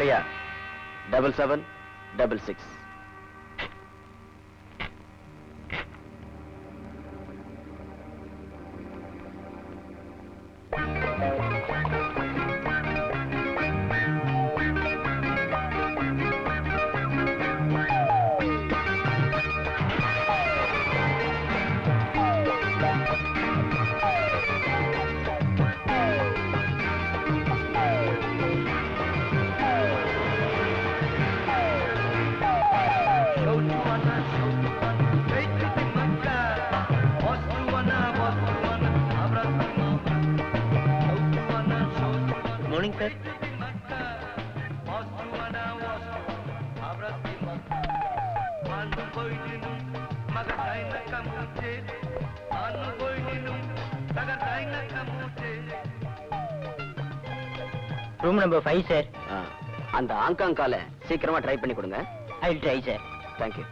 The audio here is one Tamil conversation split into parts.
Priya double seven double six room number five sir அந்த ஆங்காங் கால சீக்கிரமா ட்ரை பண்ணி கொடுங்க. I try sir thank you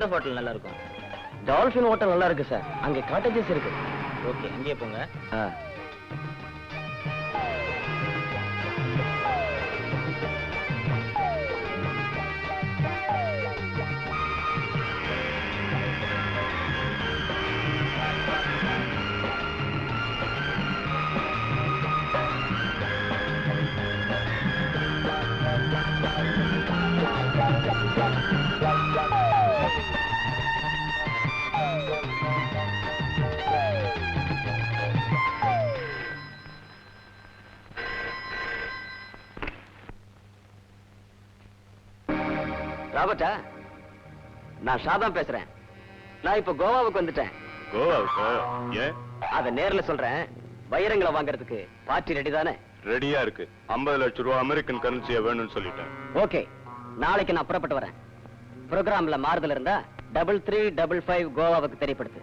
எந்த ஹோட்டல் நல்லா இருக்கும் டால்பின் ஹோட்டல் நல்லா இருக்கு சார். அங்க காட்டேஜஸ் இருக்கு. ஓகே அங்கேயே போங்க. ஆ. ராபர்ட்டா நான் ஷாதான் பேசுறேன். நான் இப்ப கோவாவுக்கு வந்துட்டேன். கோவாவுக்கு ஏன்? அத நேர்ல சொல்றேன். வைரங்களை வாங்குறதுக்கு பார்ட்டி ரெடி தானே? ரெடியா இருக்கு. 50 லட்சம் ரூபாய் அமெரிக்கன் கரன்சியா வேணும்னு சொல்லிட்டேன். ஓகே. நாளைக்கு நான் புறப்பட்டு வரேன். ப்ரோக்ராம்ல மாறுதல் இருந்தா டபுள் த்ரீ டபுள் ஃபைவ் கோவாவுக்கு தெரியப்படுத்து.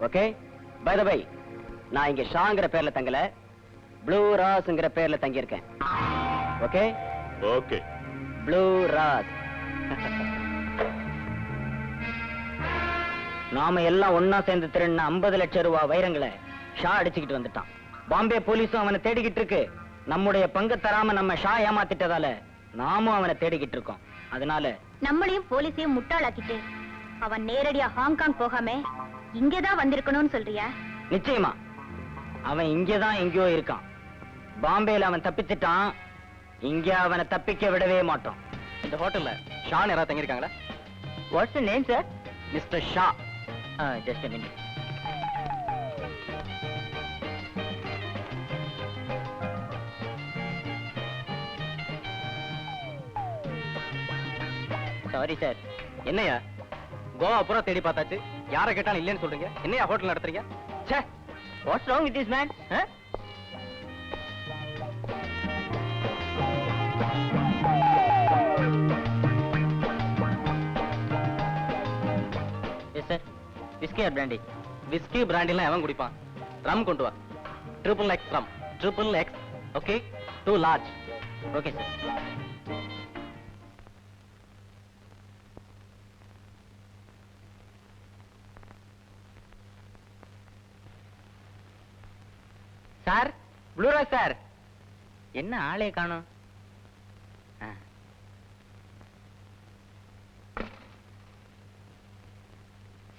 ஓகே? பை பை நான் இங்க ஷாங்கிற பேர்ல தங்கல ப்ளூ ராஸ்ங்கிற பேர்ல தங்கியிருக்கேன். ஓகே? ஓகே. ப்ளூ ராஸ் நாம எல்லாம் ஒன்னா சேர்ந்து திருடின 50 லட்சம் ரூபாய் வைரங்களை ஷா அடிச்சுக்கிட்டு வந்துட்டான். பாம்பே போலீஸும் அவனை தேடிக்கிட்டு இருக்கு. நம்முடைய பங்கு தராம நம்ம ஷா ஏமாத்திட்டதால நாமும் அவனை தேடிக்கிட்டு இருக்கோம். அதனால நம்மளையும் போலீஸையும் முட்டாளாக்கிட்டு அவன் நேரடியா ஹாங்காங் போகாம இங்கதான் வந்திருக்கணும்னு சொல்றியா? நிச்சயமா. அவன் இங்கதான் எங்கேயோ இருக்கான். பாம்பேல அவன் தப்பிச்சிட்டான். இங்க அவனை தப்பிக்க விடவே மாட்டோம். இந்த ஹோட்டல்ல ஷான் யாராவது தங்கியிருக்காங்களா? What's name sir mister Shah just minute sorry sir என்னையா? கோவா பூரா தேடி பார்த்தாச்சு. யாரை கேட்டாலும் இல்லைன்னு சொல்றீங்க. என்னையா ஹோட்டல் நடத்துறீங்க? ச்சே! What's wrong with this man whisky brandy whisky பிராண்டிலாம் எவன் குடிப்பான்? ரம் கொண்டு வா. Triple X rum triple X okay two large okay sir sir pleura sir என்ன ஆளே காணும்?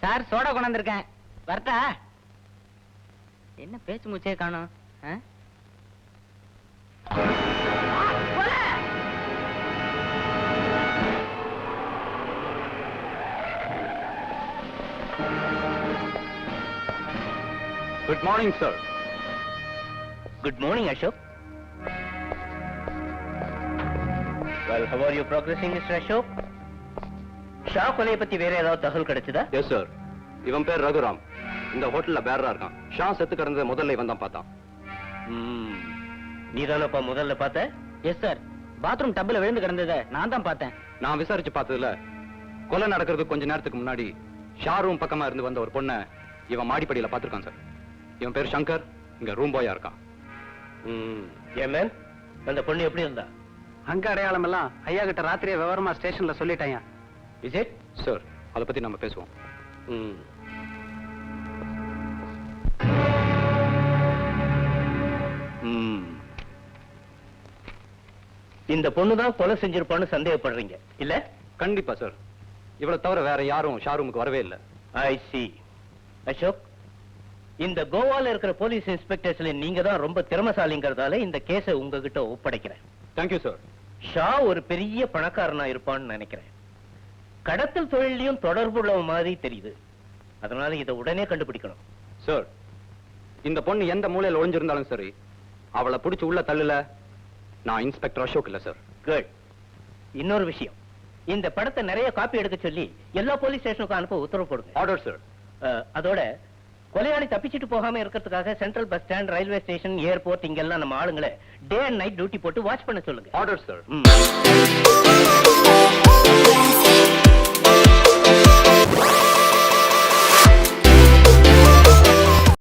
சார் சோடா கொண்டாந்துருக்கேன். வரட்டா? என்ன பேச்சு மூச்சே காணோம்? Good morning sir good morning Ashok well how are you progressing mister Ashok Shah கொலையை பத்தி வேற ஏதாவது தகவல் கிடைச்சதா? எஸ் சார் இவன் பேர் ரகுராம். இந்த ஹோட்டல்ல பேரரா இருக்கான். ஷா செத்து கிடந்தது முதல்ல இவன் தான் பார்த்தான். நீதானப்பா முதல்ல பார்த்த? எஸ் சார் பாத்ரூம் டப்ல விழுந்து கிடந்ததை நான் தான் பார்த்தேன். நான் விசாரிச்சு பார்த்ததுல கொலை நடக்கிறதுக்கு கொஞ்ச நேரத்துக்கு முன்னாடி ஷா ரூம் பக்கமா இருந்து வந்த ஒரு பொண்ணை இவன் மாடிப்படியில பார்த்திருக்கான் சார் இவன் பேர் சங்கர். இங்க ரூம் பாயா இருக்கான். ஏன் மேன் அந்த பொண்ணு எப்படி இருந்தா? அங்க அடையாளம் எல்லாம் ஐயா கிட்ட ராத்திரியே விவரமா ஸ்டேஷன்ல சொல்லிட்டேன் இஸ் இட் சார் அதை பத்தி நம்ம பேசுவோம். இந்த பொண்ணு தான் கொலை செஞ்சிருப்பான்னு சந்தேகப்படுறீங்க இல்ல? கண்டிப்பா சார் இவளை தவிர வேற யாரும் ஷா ரூமுக்கு வரவே இல்லை. ஐ சி அசோக் இந்த கோவால இருக்கிற போலீஸ் இன்ஸ்பெக்டர்ஸ்ல நீங்க தான் ரொம்ப திறமசாலிங்கிறதால இந்த கேஸை உங்ககிட்ட ஒப்படைக்கிறேன். தேங்க்யூ சார் ஷா ஒரு பெரிய பணக்காரனா இருப்பான்னு நினைக்கிறேன். கடத்தல் தொழிலையும் தொடர்புள்ள மாதிரி தெரியுது. அதனால இதை உடனே கண்டுபிடிக்கணும். சார் இந்த பொண்ணு எந்த மூலையில ஒளிஞ்சிருந்தாலும் சரி அவளை பிடிச்சு உள்ள தள்ளுல நான் இன்ஸ்பெக்டர் அசோக் இல்ல சார் குட் இன்னொரு விஷயம். இந்த படத்தை நிறைய காப்பி எடுக்க சொல்லி எல்லா போலீஸ் ஸ்டேஷனுக்கும் அனுப்ப உத்தரவு போடுங்க. ஆர்டர் சார் அதோட கொலையாளி தப்பிச்சிட்டு போகாம இருக்கிறதுக்காக central bus stand railway station airport இங்கெல்லாம் நம்ம ஆளுங்களை டே அண்ட் நைட் டியூட்டி போட்டு வாட்ச் பண்ண சொல்லுங்க. Order sir.